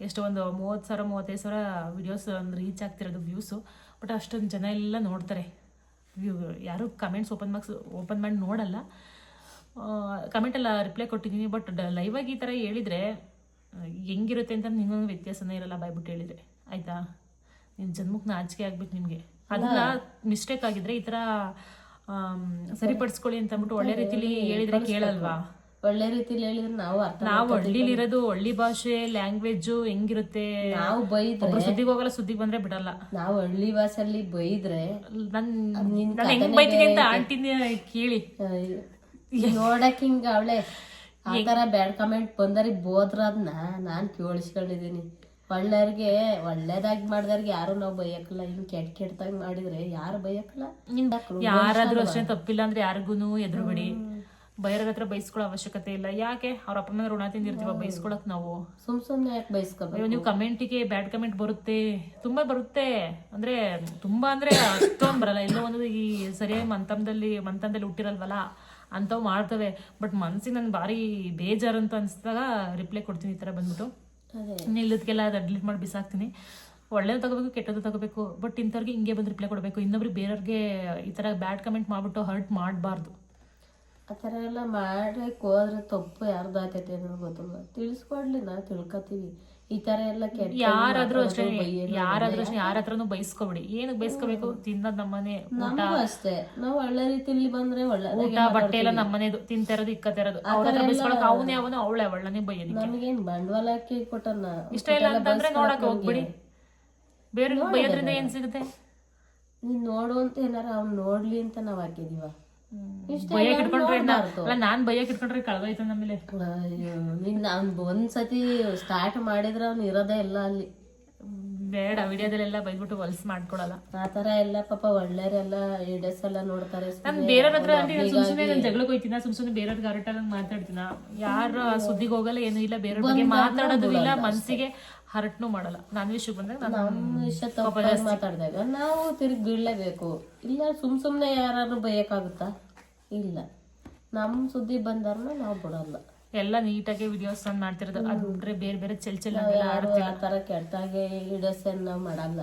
ಎಷ್ಟು ಒಂದು ಮೂವತ್ತು ಸಾವಿರ ಮೂವತ್ತೈದು ಸಾವಿರ ವಿಡಿಯೋಸ್ ಒಂದು ರೀಚ್ ಆಗ್ತಿರೋದು ವ್ಯೂಸು ಬಟ್ ಅಷ್ಟೊಂದು ಜನ ಎಲ್ಲ ನೋಡ್ತಾರೆ. ವ್ಯೂ ಯಾರು ಕಮೆಂಟ್ಸ್ ಓಪನ್ ಮಾರ್ಕ್ಸ್ ಓಪನ್ ಮಾಡಿ ನೋಡಲ್ಲ. ಕಮೆಂಟೆಲ್ಲ ರಿಪ್ಲೈ ಕೊಟ್ಟಿದ್ದೀನಿ ಬಟ್ ಲೈವಾಗಿ ಈ ಥರ ಹೇಳಿದರೆ ಹೆಂಗಿರುತ್ತೆ ಅಂತ ನಿನ್ನೊಂದು ವ್ಯತ್ಯಾಸನೇ ಇರಲ್ಲ ಬಾಯ್ಬಿಟ್ಟು ಹೇಳಿದರೆ. ಆಯಿತಾ? ನಿನ್ನ ಜನ್ಮಕ್ಕೆ ನಾಚಿಕೆ ಆಗ್ಬೇಕು ನಿಮಗೆ. ಅದನ್ನ ಮಿಸ್ಟೇಕ್ ಆಗಿದ್ರೆ ಈ ಥರ ಸರಿಪಡಿಸ್ಕೊಳ್ಳಿ ಅಂತ ಅಂದ್ಬಿಟ್ಟು ಒಳ್ಳೆ ರೀತಿಲಿ ಹೇಳಿದ್ರೆ ಕೇಳಲ್ವಾ?
ಒಳ್ಳೆ ರೀತಿಲಿ ಹೇಳಿದ್ರೆ ನಾವು
ನಾವು ಹಳ್ಳಿಲಿರೋದು ಹಳ್ಳಿ ಭಾಷೆ ಲ್ಯಾಂಗ್ವೇಜ್ ಹೆಂಗಿರುತ್ತೆ?
ನಾವು ಬೈದ್ರೆ
ಸುದ್ದಿಗೆ ಹೋಗಲ್ಲ ಸುದ್ದಿಗೆ ಬಂದ್ರೆ ಬಿಡಲ್ಲ.
ನಾವು ಹಳ್ಳಿ ಭಾಷೆಯಲ್ಲಿ ಬೈದ್ರೆ
ನಾನು ಹೆಂಗ್ ಬೈತೀನಿ ಅಂತ ಆಂಟಿನ ಕೇಳಿ.
ನೋಡಕ್ ಹಿಂಗ ಅವಳೆ. ಆತರ ಬ್ಯಾಡ್ ಕಮೆಂಟ್ ಬಂದರಿ ಬೋದ್ರ ಅದನ್ನ ನಾನ್ ಕೇಳಿಸ್ಕೊಂಡಿದೀನಿ ಒಳ್ಳೆಯವ್ರಿಗೆ ಒಳ್ಳೇದಾಗಿ ಮಾಡಿದವ್ರಿಗೆ ಯಾರು ನಾವು ಬೈಯಕ್ಕಲ್ಲ ಹಿಂಗ್ ಕೆಟ್ಟ ಕೆಟ್ಟದಾಗ ಮಾಡಿದ್ರೆ ಯಾರು ಬೈಯಕ್ಕಲ್ಲ
ಯಾರಾದ್ರೂ ಅಷ್ಟೇ ತಪ್ಪಿಲ್ಲ ಅಂದ್ರೆ ಯಾರಿಗೂ ಎದುರುಬೇಡಿ ಬೈರರ ಹತ್ರ ಬೈಸ್ಕೊಳ್ಳೋ ಅವಶ್ಯಕತೆ ಇಲ್ಲ. ಯಾಕೆ? ಅವ್ರ ಅಪ್ಪ ಮೇಲೆ ಋಣ ತಿಂದಿರ್ತೀವ ಬೈಸ್ಕೊಳಕ್ ನಾವು.
ಸುಮ್ ಸುಮ್ನೆ ಯಾಕೆ ಬೈಸ್ಕೊಬೇಕು?
ನೀವು ಕಮೆಂಟಿಗೆ ಬ್ಯಾಡ್ ಕಮೆಂಟ್ ಬರುತ್ತೆ. ತುಂಬಾ ಬರುತ್ತೆ. ಅಂದ್ರೆ ತುಂಬಾ ಅಂದ್ರೆ ಅಷ್ಟೊಂದು ಬರಲ್ಲ. ಎಲ್ಲೋ ಒಂದು ಈ ಸರಿಯಾಗಿ ಮಂತಂದಲ್ಲಿ ಮಂತಂದಲ್ಲಿ ಹುಟ್ಟಿರಲ್ವಲ್ಲ? ಅಂಥವು ಮಾಡ್ತವೆ. ಬಟ್ ಮನ್ಸಿಗೆ ನನ್ ಭಾರಿ ಬೇಜಾರು ಅಂತ ಅನ್ಸಿದಾಗ ರಿಪ್ಲೈ ಕೊಡ್ತೀನಿ ಈ ಥರ ಬಂದ್ಬಿಟ್ಟು. ಇಲ್ಲದಕ್ಕೆಲ್ಲ ಅದು ಡಿಲೀಟ್ ಮಾಡಿ ಬಿಸಾಕ್ತೀನಿ. ಒಳ್ಳೇದು ತಗೋಬೇಕು ಕೆಟ್ಟದ್ದು ತಗೋಬೇಕು ಬಟ್ ಇಂಥವ್ರಿಗೆ ಹಿಂಗೆ ಬಂದು ರಿಪ್ಲೈ ಕೊಡಬೇಕು. ಇನ್ನೊಬ್ರಿಗೆ ಬೇರೆಯವ್ರಿಗೆ ಈ ಥರ ಬ್ಯಾಡ್ ಕಮೆಂಟ್ ಮಾಡಿಬಿಟ್ಟು ಹರ್ಟ್ ಮಾಡಬಾರ್ದು.
ಆ ಥರ ಎಲ್ಲ ಮಾಡಬೇಕು ಹೋದ್ರೆ ತಪ್ಪು ಯಾರ್ದು ಆತೈತೆ ಅನ್ನೋದು ಗೊತ್ತಿಲ್ಲ. ತಿಳಿಸ್ಕೊಡ್ಲಿ ನಾವು ತಿಳ್ಕೊತೀವಿ. ಈ ತರ ಎಲ್ಲ
ಯಾರಾದ್ರೂ ಅಷ್ಟೇ ಯಾರಾದ್ರೂ ಅಷ್ಟೇ ಯಾರ ಹತ್ರನು ಬೈಸ್ಕೊಬೇಡಿ. ಏನಕ್ಕೆ ಬೈಸ್ಕೋಬೇಕು? ತಿನ್ನೋದು ನಮ್ಮನೆ
ನಮಗೂ ಅಷ್ಟೇ. ನಾವು ಒಳ್ಳೆ ರೀತಿಲಿ ಬಂದ್ರೆ ಒಳ್ಳೆ
ಊಟ ಬಟ್ಟೆ ಎಲ್ಲ ನಮ್ಮನೆ ತಿಂತಿರೋದು ಇಕ್ಕತಿರೋದು ಅವನೇ ಅವನು ಅವಳೆ ಅವಳನೇ ಬೈ
ನಮಗೇನ್ ಬಂಡವಾಳ ಹಾಕಿ ಕೊಟ್ಟನ
ಇಷ್ಟ ಇಲ್ಲ ಅಂತಂದ್ರೆ ನೋಡಕ್ ಹೋಗ್ಬಿಡಿ. ಬೇರೆ ಬೈಯೋದ್ರಿಂದ ಏನ್ ಸಿಗುತ್ತೆ?
ನೀನ್ ನೋಡು ಅಂತ ಏನಾರ ಅವ್ನ್ ನೋಡ್ಲಿ ಅಂತ ನಾವ್ ಹಾಕಿದೀವ.
ಬೈಯಕ್ ಇಟ್ಕೊಂಡ್ರೆ ಅಲ್ಲ ನಾನ್ ಬೈಯಕ್ ಇಟ್ಕೊಂಡ್ರೆ ಕಳ್ದೋಯ್ತು ನಮ್ಮೇಲೆ.
ಅಯ್ಯೋ ನೀನ್ ಒಂದ್ಸತಿ ಸ್ಟಾರ್ಟ್ ಮಾಡಿದ್ರ ಅವ್ನು ಇರೋದೇ ಇಲ್ಲ ಅಲ್ಲಿ.
ಬೇಡ ವಿಡಿಯೋದಲ್ಲೆಲ್ಲ ಬೈದ್ಬಿಟ್ಟು ಹೊಲ್ಸ್ ಮಾಡ್ಕೊಳಲ್ಲ.
ಆ ತರ ಎಲ್ಲ ಪಾಪ ಒಳ್ಳೆಯವರೆಲ್ಲ ಎಡಸ್ ಎಲ್ಲ ನೋಡ್ತಾರೆ.
ನಾನು ಬೇರೆಯವ್ರ ಹತ್ರ ಸುಮ್ಮನೆ ನಾನು ಜಗಳಕ್ಕೆ ಹೋಯ್ತೀನ ಸುಮ್ ಸುಮ್ಮನೆ ಬೇರೆಯವ್ರ ಹರಟಾಗ ಮಾತಾಡ್ತೀನ. ಯಾರ ಸುದ್ದಿಗೆ ಹೋಗಲ್ಲ ಏನು ಇಲ್ಲ ಬೇರೆಯವ್ರ ಬಗ್ಗೆ ಮಾತಾಡೋದು ಇಲ್ಲ ಮನ್ಸಿಗೆ ಹರಟ್ನು ಮಾಡಲ್ಲ. ನಾನ್ ವಿಷಯ ಬಂದಾಗ
ನಮ್ಮ ವಿಷಯ ತಪ್ಪಾಗಿ ಮಾತಾಡಿದಾಗ ನಾವು ತಿರುಗಿ ಬೀಳಲೇಬೇಕು. ಇಲ್ಲ ಸುಮ್ ಸುಮ್ನೆ ಯಾರು ಬೈಯಕ್ಕಾಗುತ್ತಾ? ಇಲ್ಲ. ನಮ್ಮ ಸುದ್ದಿ ಬಂದಾರ ನಾವು ಬಿಡಲ್ಲ.
ಎಲ್ಲ ನೀಟಾಗಿ ವಿಡಿಯೋಸ್ ಮಾಡ್ತಿರೋದು. ಅದು ಬಿಟ್ರೆ ಬೇರೆ ಬೇರೆ ಚೆಲ್ ಚೆಲ್
ಯಾರು ಆ ಥರ ಕೆಟ್ಟಾಗೆ ನಾವು ಮಾಡಲ್ಲ.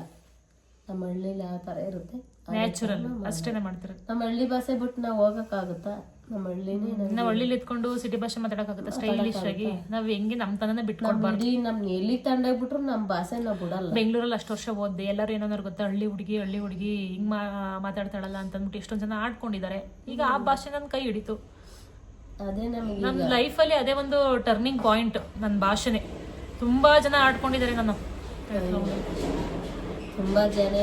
ನಮ್ಮ ಹಳ್ಳಿಲಿ ಯಾವ ಥರ ಇರುತ್ತೆ.
ನ್ಯಾಚುರಲ್ ಅಷ್ಟೇನೆ ಮಾಡ್ತಿರೋದು.
ನಮ್ಮ ಹಳ್ಳಿ ಭಾಷೆ ಬಿಟ್ಟು ನಾವು ಹೋಗಕ್ಕಾಗುತ್ತಾ? ನಮ್ಮ ಹಳ್ಳಿನೇ ನಮ್ಗೆ
ನಾವ್ ಹಳ್ಳಿಲಿ ಇದ್ಕೊಂಡು ಸಿಟಿ ಭಾಷೆ ಮಾತಾಡಕ್ಕಾಗುತ್ತೆ ಸ್ಟೈಲಿಶ್ ಆಗಿ. ನಾವ್ ಹೆಂಗೆ ನಮ್ ತನನ ಬಿಟ್ಕೊಡ್ಬಾರ್ದು.
ಇಡೀ ನಮ್ನ ಎಲ್ಲಿ ಬಿಟ್ರು ನಮ್ಮ ಭಾಷೆ ನಾವು ಬಿಡಲ್ಲ.
ಬೆಂಗಳೂರಲ್ಲಿ ಅಷ್ಟು ವರ್ಷ ಓದ್ದೆ. ಎಲ್ಲರೂ ಏನಾದ್ರು ಗೊತ್ತಾ ಹಳ್ಳಿ ಹುಡುಗಿ ಹಳ್ಳಿ ಹುಡುಗಿ ಹಿಂಗ್ ಮಾ ಮಾತಾಡ್ತಾಳಲ್ಲ ಅಂತ ಅಂದ್ಬಿಟ್ಟು ಎಷ್ಟೊಂದ್ ಜನ ಆಡ್ಕೊಂಡಿದ್ದಾರೆ. ಈಗ ಆ ಭಾಷೆ ನನ್ ಕೈ ಹಿಡಿತು.
ಅದೇ ನಮಗೆ
ನನ್ನ ಲೈಫಲ್ಲಿ ಅದೇ ಒಂದು ಟರ್ನಿಂಗ್ ಪಾಯಿಂಟ್ ನನ್ನ ಭಾಷೆನೆ. ತುಂಬಾ ಜನ ಆಡ್ಕೊಂಡಿದ್ದಾರೆ ನಾನು
ತುಂಬಾ ಜನ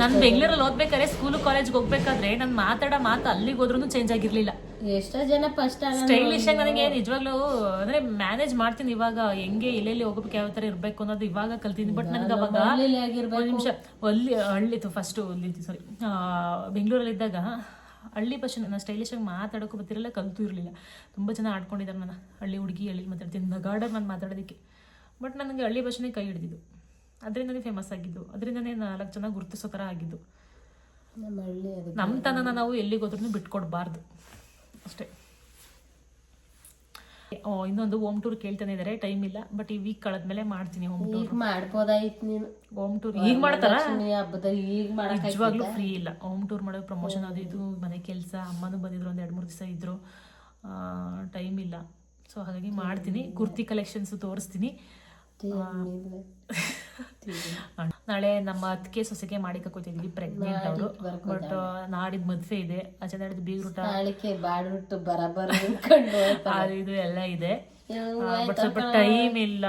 ನಾನು ಬೆಂಗಳೂರಲ್ಲಿ ಓದ್ಬೇಕಾದ್ರೆ ಸ್ಕೂಲ್ ಕಾಲೇಜ್ ಹೋಗ್ಬೇಕಾದ್ರೆ ನಾನು ಮಾತಾಡೋ ಮಾತು ಅಲ್ಲಿಗೆ ಹೋದ್ರೂ ಚೇಂಜ್ ಆಗಿರ್ಲಿಲ್ಲ.
ಎಷ್ಟೋ ಜನ ಫಸ್ಟ್
ಸ್ಟೈಲಿಶ್ ಆಗಿ ನನಗೆ ನಿಜವಾಗ್ಲೂ ಅಂದ್ರೆ ಮ್ಯಾನೇಜ್ ಮಾಡ್ತೀನಿ ಇವಾಗ ಹೆಂಗೆ ಎಲ್ಲೆಲ್ಲಿ ಹೋಗ್ಬೇಕು ಯಾವ ತರ ಇರ್ಬೇಕು ಅನ್ನೋದು ಇವಾಗ ಕಲ್ತೀನಿ ಬಟ್ ನನ್ಗೆ ಅವಾಗ ಒಂದು ನಿಮಿಷ ಅಲ್ಲಿ ಹಳ್ಳಿತು ಫಸ್ಟ್ ಸಾರಿ ಬೆಂಗಳೂರಲ್ಲಿ ಇದ್ದಾಗ ಹಳ್ಳಿ ಭಾಷೆ ನನ್ನ ಸ್ಟೈಲಿಶ್ ಆಗಿ ಮಾತಾಡೋಕ್ಕೂ ಗೊತ್ತಿರಲಿಲ್ಲ ಕಲ್ತು ಇರಲಿಲ್ಲ. ತುಂಬ ಜನ ಆಡ್ಕೊಂಡಿದ್ದಾರೆ ನನ್ನ ಹಳ್ಳಿ ಹುಡುಗಿ ಹಳ್ಳಿ ಮಾತಾಡ್ತೀನಿ ಗಾರ್ಡನ್ ನಾನು ಮಾತಾಡೋದಕ್ಕೆ. ಬಟ್ ನನಗೆ ಹಳ್ಳಿ ಭಾಷೆನೇ ಕೈ ಹಿಡಿದಿದ್ದು. ಅದರಿಂದನೇ ಫೇಮಸ್ ಆಗಿದ್ದು ಅದರಿಂದನೇ ನಾಲ್ಕು ಜನ ಗುರುತಿಸೋ ಥರ ಆಗಿದ್ದು.
ನಮ್ಮ ಹಳ್ಳಿ
ನಾವು ಎಲ್ಲಿಗೋದ್ರೂ ಬಿಟ್ಕೊಡ್ಬಾರ್ದು. ಅಷ್ಟೇ. ಓ, ಇನ್ನೊಂದು ಹೋಮ್ ಟೂರ್ ಕೇಳ್ತಾನೆ ಇದ್ದಾರೆ ಟೈಮ್ ಇಲ್ಲ ಬಟ್ ಈ ವೀಕ್ ಕಳೆದ್ಮೇಲೆ ಮಾಡ್ತೀನಿ ಹೋಮ್ ಟೂರ್
ಈಗ ಮಾಡ್ಬೋದಾಯ್ತು ನೀನು.
ಹೋಮ್ ಟೂರ್ ಈಗ ಮಾಡ್ತಾರ?
ಹಬ್ಬದಲ್ಲಿ ಈಗ ಮಾಡಕ್
ನಿಜವಾಗ್ಲೂ ಫ್ರೀ ಇಲ್ಲ. ಹೋಮ್ ಟೂರ್ ಮಾಡೋ ಪ್ರಮೋಷನ್ ಅದು ಇದು ಮನೆ ಕೆಲಸ ಅಮ್ಮನೂ ಬಂದಿದ್ರು ಒಂದು ಎರಡು ಮೂರು ದಿವಸ ಇದ್ರು. ಟೈಮ್ ಇಲ್ಲ. ಸೊ ಹಾಗಾಗಿ ಮಾಡ್ತೀನಿ. ಕುರ್ತಿ ಕಲೆಕ್ಷನ್ಸ್ ತೋರಿಸ್ತೀನಿ. ನಾಳೆ ನಮ್ಮ ಅತ್ತಿಗೆ ಸೊಸೆಗೆ ಮಾಡಿ ಕೂತಿದ್ವಿ ಪ್ರೆಗ್ನೆಂಟ್ ಅವರು ಬಟ್ ನಾಡಿದ್ ಮದ್ವೆ ಇದೆ. ಆಚೆ ನಾಡಿದ್ ಬೀಗ್ರೂಟ
ನಾಳಿಕೆ ಬರಬರ
ಅದು ಇದು ಎಲ್ಲ ಇದೆ. ಬಟ್ ಸ್ವಲ್ಪ ಟೈಮ್ ಇಲ್ಲ.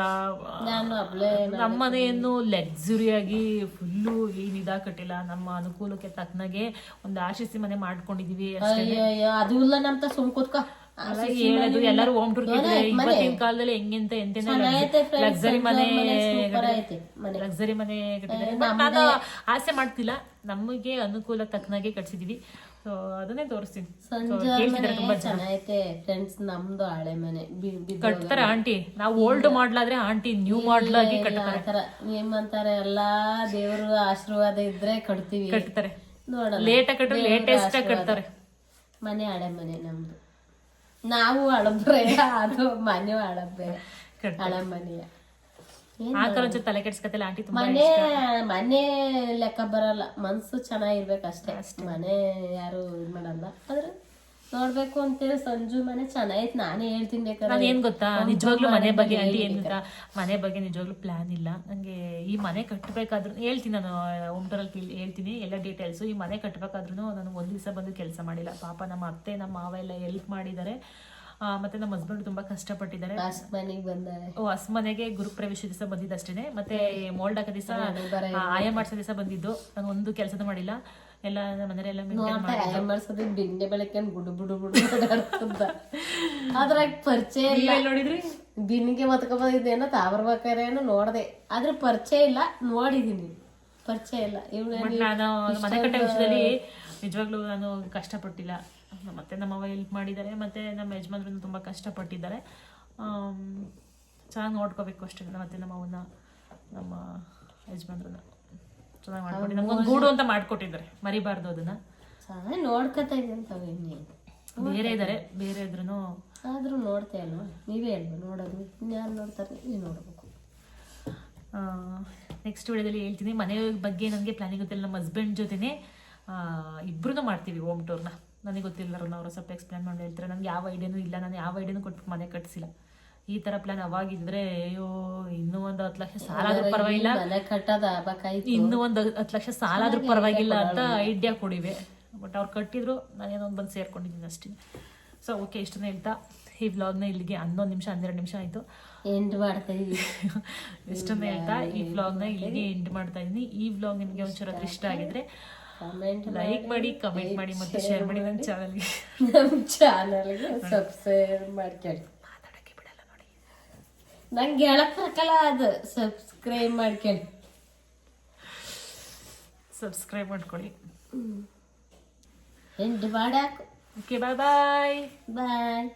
ನಾನು ಅಬ್ಲೆ
ಲಕ್ಸುರಿ ಲಕ್ಸುರಿಯಾಗಿ ಫುಲ್ಲು ಏನ್ ಇದಾ ಕಟ್ಟಿಲ್ಲ. ನಮ್ಮ ಅನುಕೂಲಕ್ಕೆ ತಕ್ಕನಾಗೆ ಒಂದು ಆಶಿಸಿ ಮನೆ ಮಾಡ್ಕೊಂಡಿದೀವಿ ಅಷ್ಟೇ.
ಅದು ಇಲ್ಲ ನಮ್ತ ಸುಮ್ ಕೂತ್ಕೋ.
ಹೇಳೋದು ಎಲ್ಲರೂ ಹೋಮ್ ಟೂರ್ ಇವತ್ತಿನ ಕಾಲದಲ್ಲಿ ಹೆಂಗೆಂತ ಎಂತೆಂತ ಲಕ್ಸರಿ ಮನೆ ಲಕ್ಸರಿ ಮನೆ ನಾನು ಆಸೆ ಮಾಡ್ತಿಲ್ಲ. ನಮಗೆ ಅನುಕೂಲ ತಕ್ಕನಾಗೆ ಕಟ್ಸಿದೀವಿ. ಸೊ ಅದನ್ನೇ ತೋರಿಸ್ತೀನಿ.
ಚೆನ್ನಾಗೈತೆ ಫ್ರೆಂಡ್ಸ್ ನಮ್ದು ಹಳೆ ಮನೆ.
ಕಟ್ತಾರೆ ಆಂಟಿ. ನಾವು ಓಲ್ಡ್ ಮಾಡ್ಲಾದ್ರೆ ಆಂಟಿ ನ್ಯೂ ಮಾಡ್ಲ್ ಆಗಿ ಕಟ್ತಾರೆ.
ನಿಮ್ಮಂತಾರೆ ಎಲ್ಲಾ ದೇವ್ರ ಆಶೀರ್ವಾದ ಇದ್ರೆ ಕಟ್ತೀವಿ.
ಕಟ್ತಾರೆ.
ನೋಡ
ಲೇಟ್ ಆಗಿ ಲೇಟೆಸ್ಟ್ ಆಗಿ ಕಟ್ತಾರೆ.
ಮನೆ ಹಳೆ ಮನೆ ನಮ್ದು. ನಾವು ಹಳಬ್ರೆ ಅದು ಮನೆ ಹಳಬ್ರೆ
ಕಟ್ತಾರೆ.
ಹಳೆ ಮನೆಯ ಏನ್
ಆಕರ ಒಂಚೂರು ತಲೆ ಕೆಡ್ಸ್ಕತಿಲ್ಲ ಆಂಟಿ ತುಂಬಾ
ಮನೆ ಮನೆ ಲೆಕ್ಕ ಬರಲ್ಲ. ಮನ್ಸು ಚೆನ್ನಾಗಿರ್ಬೇಕಷ್ಟೇ. ಮನೆ ಯಾರು ಇದ್ ಮಾಡಲ್ಲ ಆದ್ರೆ ನೋಡ್ಬೇಕು ಅಂತೇಳಿ ಸಂಜು ಮನೆ ಚೆನ್ನಾಗೈತ್ ನಾನೇ ಹೇಳ್ತೀನಿ ಬೇಕಾದ್ರೆ.
ಗೊತ್ತಾ? ನಿಜವಾಗ್ಲೂ ಮನೆ ಬಗ್ಗೆ ಆಂಟಿ ಏನ್ ಗೊತ್ತಾ ಮನೆ ಬಗ್ಗೆ ನಿಜವಾಗ್ಲೂ ಪ್ಲಾನ್ ಇಲ್ಲ. ನಂಗೆ ಈ ಮನೆ ಕಟ್ಟಬೇಕಾದ್ರೂ ಹೇಳ್ತೀನಿ ನಾನು ಒಂಟರಲ್ಲಿ ಹೇಳ್ತೀನಿ ಎಲ್ಲ ಡೀಟೇಲ್ಸು ಈ ಮನೆ ಕಟ್ಟಬೇಕಾದ್ರೂ ನಾನು ಒಂದ್ ದಿವಸ ಬಂದು ಕೆಲಸ ಮಾಡಿಲ್ಲ. ಪಾಪ ನಮ್ಮ ಅತ್ತೆ ನಮ್ಮ ಮಾವ ಎಲ್ಲ ಹೆಲ್ಪ್ ಮಾಡಿದ್ದಾರೆ. ಮತ್ತೆ ನಮ್ಮ ಹಸ್ಬೆಂಡ್ ತುಂಬಾ ಕಷ್ಟಪಟ್ಟಿದ್ದಾರೆ. ಓ ಹಸ್ ಮನೆಗೆ ಗುರುಪ್ರವೇಶ ದಿವಸ ಬಂದಿದ್ದಷ್ಟೇನೆ. ಮತ್ತೆ ಮೋಲ್ಡ್ ಹಾಕೋ ದಿವಸ ಆಯ ಮಾಡಿಸೋ ದಿವಸ ಬಂದಿದ್ದು. ನಾನು ಒಂದು ಕೆಲಸದ ಮಾಡಿಲ್ಲ. ಎಲ್ಲ ಮನೆಯಲ್ಲ
ಮಾಡ್ಸೋದು ಬಿಂಡೆ ಬೆಳಕನ್ ಬುಡು ಬುಡು ಬುಡು ಅದ್ರಾಗ ಪರಿಚಯ ಇಲ್ಲ.
ನೋಡಿದ್ರಿ?
ಬಿನ್ನಿಗೆ ಮತ್ಕೊಬೋದಿದ್ದೇನೋ ತಾವರ್ಬೇಕಾರೇನೋ ನೋಡದೆ. ಆದ್ರೆ ಪರಿಚಯ ಇಲ್ಲ ನೋಡಿದೀನಿ. ಪರಿಚಯ ಇಲ್ಲ. ಇವಳು
ನಾನು ಮನೆ ಕಟ್ಟೋ ವಿಷಯದಲ್ಲಿ ನಿಜವಾಗ್ಲೂ ನಾನು ಕಷ್ಟಪಟ್ಟಿಲ್ಲ. ಮತ್ತೆ ನಮ್ಮವ್ವ ಹೆಲ್ಪ್ ಮಾಡಿದ್ದಾರೆ ಮತ್ತೆ ನಮ್ಮ ಯಜಮಾನ್ರು ತುಂಬಾ ಕಷ್ಟಪಟ್ಟಿದ್ದಾರೆ. ಚೆನ್ನಾಗಿ ನೋಡ್ಕೋಬೇಕು ಅಷ್ಟೇ ಮತ್ತೆ ನಮ್ಮವನ್ನ ನಮ್ಮ ಯಜಮಾನ್ರನ್ನ. ಚೆನ್ನಾಗಿ ನಮ್ಗೊಂದು ಗೂಡು ಅಂತ ಮಾಡ್ಕೊಟ್ಟಿದ್ದಾರೆ. ಮರಿಬಾರ್ದು ಅದನ್ನ.
ಚೆನ್ನಾಗಿ ನೋಡ್ಕೊತಾ ಇದೀನಿ ಇನ್ನೇನು
ಬೇರೆ ಇದ್ದಾರೆ ಬೇರೆ ಇದ್ರೂ
ಆದ್ರೂ ನೋಡ್ತಾ ಅಲ್ವಾ ನೀವೇ ಅಲ್ವಾ ನೋಡೋದು. ಇನ್ಯಾರು ನೋಡ್ತಾರೆ? ನೀವು ನೋಡ್ಬೇಕು.
ನೆಕ್ಸ್ಟ್ ವಿಡಿಯೋದಲ್ಲಿ ಹೇಳ್ತೀನಿ. ಮನೆ ಬಗ್ಗೆ ನನಗೆ ಪ್ಲಾನಿಂಗ್ ಗೊತ್ತಿಲ್ಲ. ನಮ್ಮ ಹಸ್ಬೆಂಡ್ ಜೊತೆನೆ ಇಬ್ಬರೂ ಮಾಡ್ತೀವಿ ಹೋಮ್ ಟೂರ್ನ ನನಗೆ ಗೊತ್ತಿಲ್ಲ ಅವ್ರು ಸ್ವಲ್ಪ ಎಕ್ಸ್ಪ್ಲೇನ್ ಮಾಡಿ ಹೇಳ್ತಾರೆ? ನನಗೆ ಯಾವ ಐಡಿಯಾನೂ ಇಲ್ಲ. ನಾನು ಯಾವ ಐಡಿಯಾನು ಕೊಟ್ಟು ಮನೆ ಕಟ್ಸಿಲ್ಲ. ಈ ತರ ಪ್ಲಾನ್ ಅವಾಗಿದ್ರೆ ಅಯ್ಯೋ ಇನ್ನೂ ಒಂದು ಹತ್ತು ಲಕ್ಷ ಸಾಲ ಆದ್ರೂ ಪರವಾಗಿಲ್ಲ.
ಮನೆ ಕಟ್ಟೋದ ಆಗ್ಬೇಕಾಯ್ತು
ಇನ್ನೂ ಒಂದು ಹತ್ತು ಲಕ್ಷ ಸಾಲ ಆದ್ರೂ ಪರವಾಗಿಲ್ಲ ಅಂತ ಐಡಿಯಾ ಕೊಡಿವೆ. ಬಟ್ ಅವ್ರು ಕಟ್ಟಿದ್ರು ನಾನೇನೋ ಒಂದು ಬಂದು ಸೇರ್ಕೊಂಡಿದ್ದೀನಿ ಅಷ್ಟೇ. ಸೊ ಓಕೆ ಇಷ್ಟನ್ನ ಹೇಳ್ತಾ. ಈ ವ್ಲಾಗ್ನ ಇಲ್ಲಿಗೆ ಹನ್ನೊಂದು ನಿಮಿಷ ಹನ್ನೆರಡು ನಿಮಿಷ ಆಯಿತು.
ಎಂಡ್ ಮಾಡ್ತಾ ಇದ್ದೀನಿ
ಇಷ್ಟನ್ನ ಹೇಳ್ತಾ ಈ ವ್ಲಾಗ್ನ ಇಲ್ಲಿಗೆ ಎಂಡ್ ಮಾಡ್ತಾ ಇದ್ದೀನಿ ಈ ವ್ಲಾಗ್ ನಿಮಗೆ ಒಂಚೂರು ಅದ್ರ ಇಷ್ಟ ಆಗಿದ್ರೆ ಲೈಕ್ ಮಾಡಿ ಕಮೆಂಟ್ ಮಾಡಿ ಮತ್ತೆ ಶೇರ್ ಮಾಡಿ ನನ್ನ ಚಾನಲ್ಗೆ
ನಮ್ಮ ಚಾನಲ್ಗೆ ಸಬ್ಸ್ಕ್ರೈಬ್ ಮಾಡ್ಕೊಳ್ಳಿ ನಂಗೆ ಹೇಳಕ್ ಬರಕಲ್ಲ ಅದು. ಸಬ್ಸ್ಕ್ರೈಬ್ ಮಾಡ್ಕೊಳ್ಳಿ.
ಸಬ್ಸ್ಕ್ರೈಬ್ ಮಾಡ್ಕೊಳ್ಳಿ.
ಎಂಟು ಬಾಡಾಕು.
ಓಕೆ ಬಾಯ್ ಬಾಯ್
ಬಾಯ್